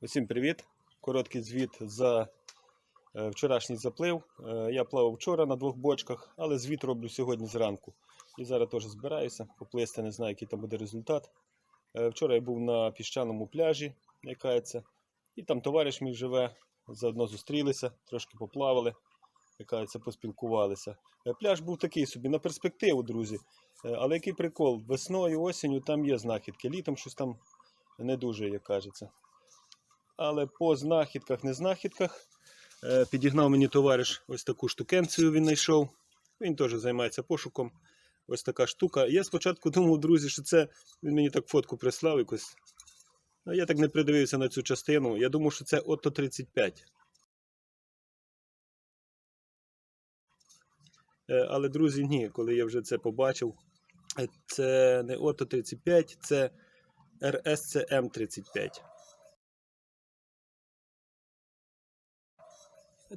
Усім привіт! Короткий звіт за е, вчорашній заплив. Е, Я плавав вчора на двох бочках, але звіт роблю сьогодні зранку. І зараз теж збираюся поплисти, не знаю, який там буде результат. Е, Вчора я був на піщаному пляжі, якається, і там товариш мій живе. Заодно зустрілися, трошки поплавали, якається, поспілкувалися. Пляж був такий собі на перспективу, друзі. Але який прикол? Весною, осінню там є знахідки, літом щось там не дуже, як кажеться. Але по знахідках, не знахідках. е, Підігнав мені товариш ось таку штукенцію він знайшов. Він теж займається пошуком. Ось така штука. Я спочатку думав, друзі, що це він мені так фотку прислав якось. Ну, я так не придивився на цю частину. Я думав, що це ото 35. Е, Але, друзі, ні, коли я вже це побачив, е, це не ото 35, це RSCM 35.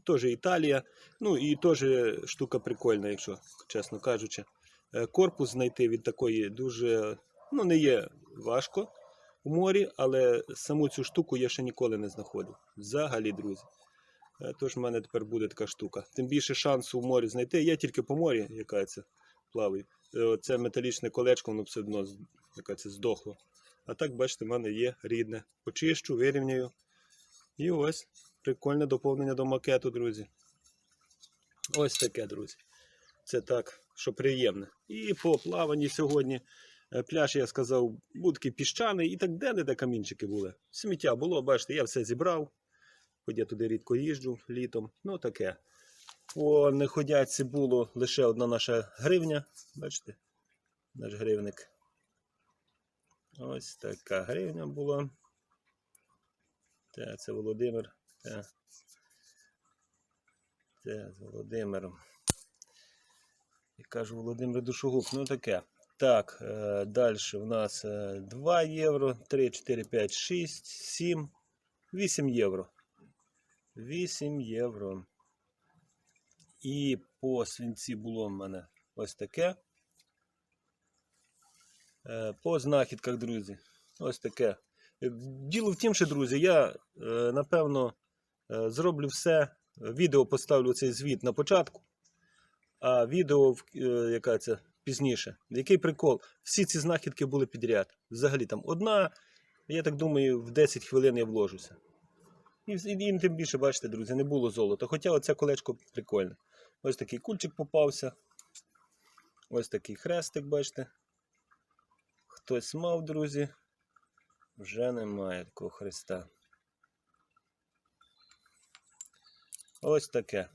Теж Італія. Ну і теж штука прикольна, якщо чесно кажучи. Е, Корпус знайти від такої дуже ну, не є важко у морі, але саму цю штуку я ще ніколи не знаходив. Взагалі, друзі. Е, Тож в мене тепер буде така штука. Тим більше шансу у морі знайти. Я тільки по морі, яка це плаваю. Е, Це металічне колечко, воно все одно яка це здохло. А так, бачите, в мене є рідне. Почищу, вирівняю. І ось прикольне доповнення до макету, друзі. Ось таке, друзі. Це так, що приємне. І по плаванні сьогодні. е, Пляж, я сказав, будки піщаний, і так де-не-де камінчики були. Сміття було, бачите, я все зібрав. Хоч туди рідко їжджу літом. Ну таке. По неходяці було лише одна наша гривня. Бачите? Наш гривник. Ось така гривня була. Та, це Володимир. Це з Володимиром. Я кажу Володимир Душогуб. Ну таке. Так, е, далі у нас е, 2 євро, 3, 4, 5, 6, 7, 8 євро. 8 євро. І по свинці було в мене ось таке. Е, По знахідках, друзі, ось таке. Е, Діло в тім, що, друзі, я е, напевно е, зроблю все. Відео поставлю цей звіт на початку, а відео е, яка це пізніше. Який прикол? Всі ці знахідки були підряд. Взагалі там одна, я так думаю, в 10 хвилин я вложуся. І, і, і тим більше, бачите, друзі, не було золота. Хоча оце колечко прикольне. Ось такий кульчик попався. Ось такий хрестик, бачите. Хтось мав, друзі. Вже немає такого хреста. Ось таке.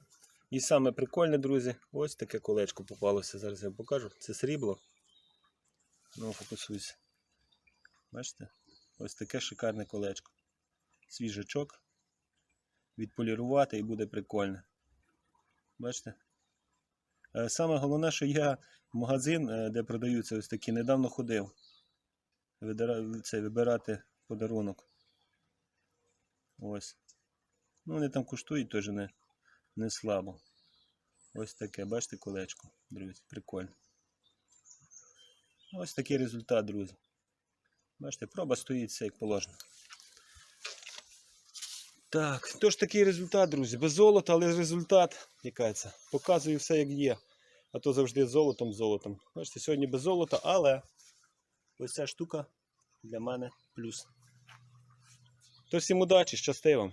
І саме прикольне, друзі, ось таке колечко попалося. Зараз я покажу. Це срібло. Ну, фокусуйся. Бачите? Ось таке шикарне колечко. Свіжачок. Відполірувати і буде прикольно. Бачите? Е, Саме головне, що я в магазин, е, де продаються ось такі, недавно ходив. Вибирати подарунок. Ось. Ну, вони там коштують теж не, не слабо. Ось таке, бачите, колечко, друзі, прикольно. Ось такий результат, друзі. Бачите, проба стоїть все як положено. Так, тож такий результат, друзі. Без золота, але результат, яка. Показую все, як є. А то завжди золотом золотом. Бачите, сьогодні без золота, але ось ця штука для мене плюс. Тож всім удачі, щасти вам!